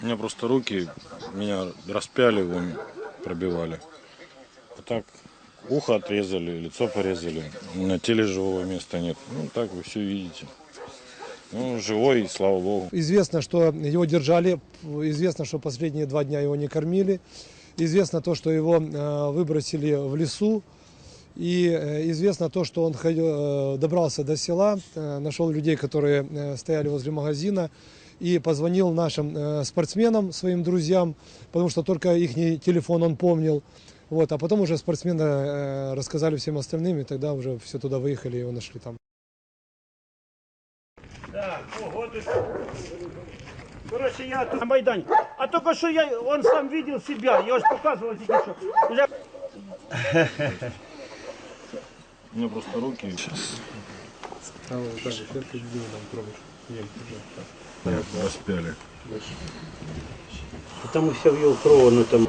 У меня просто руки, меня распяли, вон, пробивали. А так ухо отрезали, лицо порезали. На теле живого места нет. Ну, так вы все видите. Ну, живой, слава богу. Известно, что его держали, известно, что последние два дня его не кормили, известно то, что его э, выбросили в лесу, и э, известно то, что он э, добрался до села, нашел людей, которые стояли возле магазина, и позвонил нашим э, спортсменам, своим друзьям, потому что только их телефон он помнил. Вот, а потом уже спортсмены э, рассказали всем остальным, и тогда уже все туда выехали и его нашли там. Так, ого, тут... Короче, я тут на Майдані. А только что я, он сам видел себя, я ж показывал тільки що. Уже... У меня просто руки распяли. Там все в його кров, ну там.